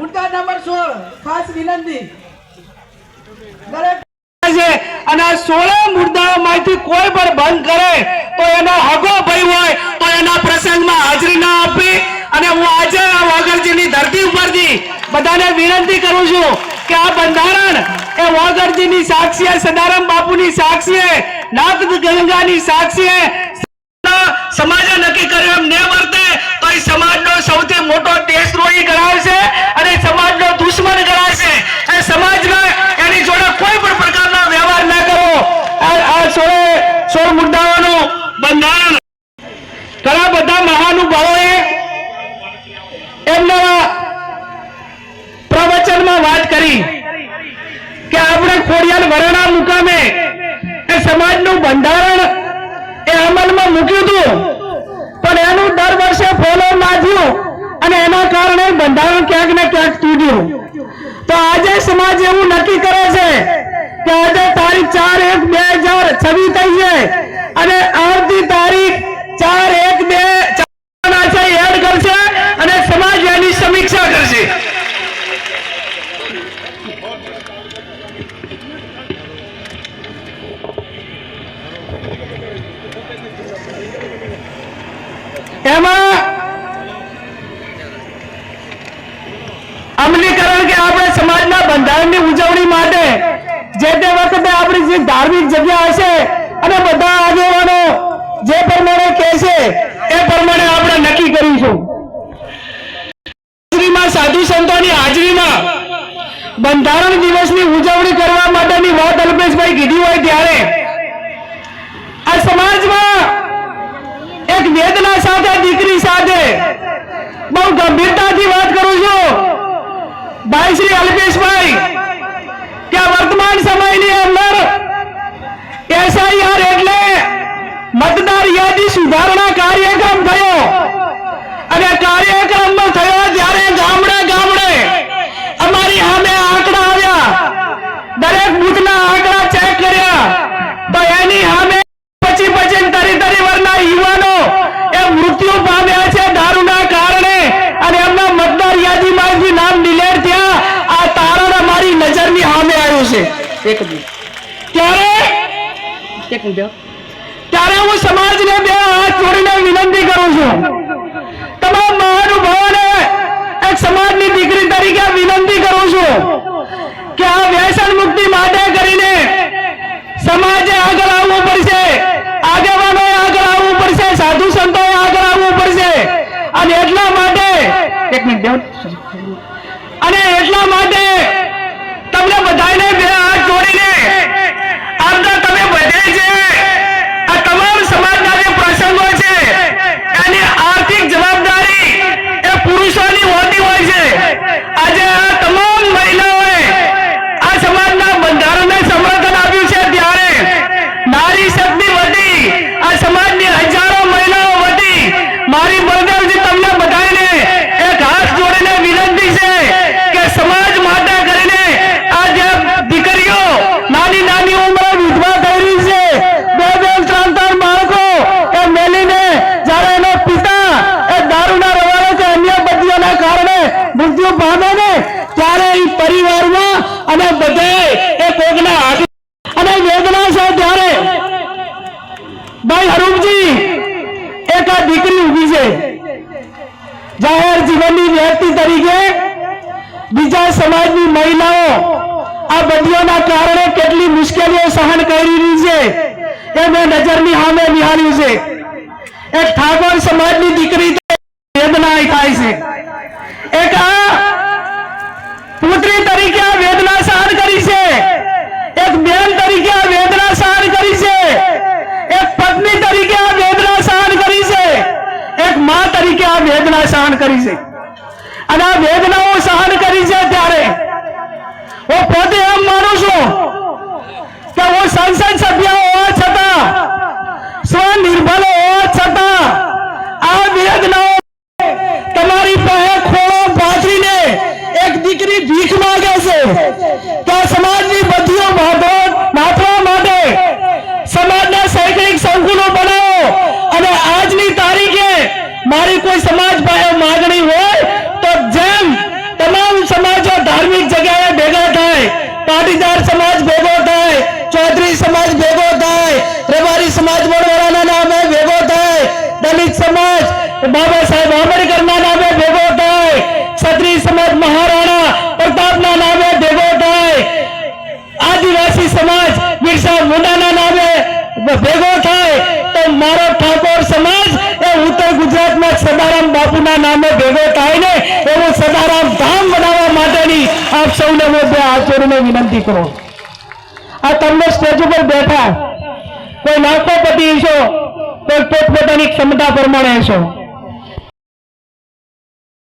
મુદ્દા નંબર સોળ, ખાસ વિનંતી. દરેક અને સોળે મુદ્દાઓમાંથી કોઈ પણ ભંગ કરે તો એનો હગો ભય હોય તો એના પ્રસંગમાં હાજરી ના આપી અને હું આજે આ વાગરજીની ધરતી ઉપરથી બધાને વિનંતી કરું છું કે આ બંધારણ એ વાગરજીની સાક્ષીએ, સદારામ બાપુની સાક્ષીએ નાથ ગંગાની સાક્ષીએ સમાજે નક્કી કર્યું એમ ને વર્તે તો એ સમાજનો સૌથી મોટો દેશદ્રોહી ગણાશે અને સમાજનો દુશ્મન ગણાશે એ સમાજમાં એની જોડે કોઈ પણ પ્રકારનો વ્યવહાર ના કરવો આ આ સોળે સોળ મુદ્દાઓનું બંધારણ ઘણા બધા મહાનુભાવોએ એમના પ્રવચનમાં વાત કરી કે આપણે ખોડિયાલ વરણા મુકામે એ સમાજનું બંધારણ એ અમલમાં મૂક્યું હતું. પણ એનું દર વર્ષે ફોલો ના થયું અને એના કારણે બંધારણ ક્યાંક ને ક્યાંક તૂટ્યું. તો આજે સમાજ એવું નક્કી કરે છે કે આજે તારીખ ચાર એક બે હજાર છવ્વીસ થઈ છે અને આવતી તારીખ ચાર એક બે એડ અને સમાજ સમીક્ષા કરશે. એમાં અમલીકરણ કે આપણે સમાજના બંધારણની ઉજવણી માટે જે તે વખતે આપણી જે ધાર્મિક જગ્યા હશે અને બધા આગેવાનો જે પ્રમાણે કહેશે એ પ્રમાણે આપણે નક્કી કરીશું. સાધુ સંતોની હાજરીમાં બંધારણ દિવસની ઉજવણી કરવા માટેની વાત અલ્પેશભાઈ કીધી હોય ત્યારે આ સમાજમાં એક વેદના સાથે દીકરી સાથે બહુ ગંભીરતાથી વાત કરું છું. ભાઈ શ્રી અલ્પેશભાઈ, કે વર્તમાન સમયની અંદર એસઆઈઆર એટલે મતદાર યાદી સુધારણા કાર્યક્રમ થયો અને કાર્યક્રમમાં થયો ત્યારે ગામડે ગામડે અમારી સામે આંકડા આવ્યા દરેક બુથના આંકડા ચેક કર્યા. તો એની સામે પછી પછી તરી તરી વરના યુવાનો એ મૃત્યુ પામ્યા છે દારૂના કારણે અને એમના મતદાર યાદીમાંથી નામ ડિલેટ થયા. આ તારણ અમારી નજરની સામે આવ્યું છે. એક ત્યારે એક મિનિટ. ત્યારે હું સમાજને બે હાથ જોડીને વ્યસન મુક્તિ માટે કરીને સમાજે આગળ આવવું પડશે. આગેવાનો આગળ આવવું પડશે. સાધુ સંતો આગળ આવવું પડશે. અને એટલા માટે એક મિનિટ અને એટલા માટે તમને બધાને બે હાથ જોડીને આપતા તમે બધે છે આ તમામ સમાજના જે પ્રસંગો છે એની આર્થિક જવાબદારી એ પુરુષોની હોતી હોય છે આજે આ તમામ મહિલાઓએ આ સમાજના બંધારણને સમર્થન આપ્યું છે ત્યારે નારી શક્તિ વતી આ સમાજની હજારો મહિલાઓ વતી મારી બળદેવજી તમને બધાને એક હાથ જોડીને વિનંતી છે કે સમાજ માટે કરીને આ જે દીકરીઓ નાની નાની ઉંમરે વિધવા થઈ રહી છે બે બે ત્રણ ત્રણ બાળકો એ મેલીને જ્યારે એનો પિતા એ દારૂના રવાડે કે અન્ય બદીઓના કારણે મૃત્યુ પામે ને ત્યારે એ પરિવારમાં બધે એ કોકના અને વેદના છે ત્યારે. ભાઈ હરૂપજી એક આ દીકરી ઊભી છે. જાહેર જીવનની વ્યક્તિ તરીકે બીજા સમાજની મહિલાઓ આ બધીઓના કારણે કેટલી મુશ્કેલીઓ સહન કરી રહી છે. એ મેં નજરની સામે નિહાળ્યું છે. એક ઠાકોર સમાજની દીકરી વેદના થાય છે. એક આ પુત્રી તરીકે આ વેદના સહન કરી છે એક બેન તરીકે આ વેદના સહન કરી છે એક પત્ની તરીકે આ વેદના સહન કરી છે એક મા તરીકે આ વેદના સહન કરી છે અને આ વેદનાઓ સહન કરી છે ત્યારે. હું પોતે એમ માનું છું કે હું સંસદ સભ્ય હોવા છતાં સ્વનિર્ભર ધાર્મિક જગ્યાએ ભેગા થાય, પાટીદાર સમાજ ભેગો થાય, ચૌધરી સમાજ ભેગો થાય, રબારી સમાજ વડવાળાના નામે ભેગો થાય, દલિત સમાજ, બાબા સાહેબ આંબેડકરના સદારામ બાપુના નામે ભેગો થાય ને એવું સદારામ ધામ બનાવવા માટેની આપ સૌને હું બે હાથ વિનંતી કરું. આ તમને સ્ટેજ ઉપર બેઠા કોઈ નાસ્તોપતિ છો કોઈ પોતપોતાની ક્ષમતા પ્રમાણે છો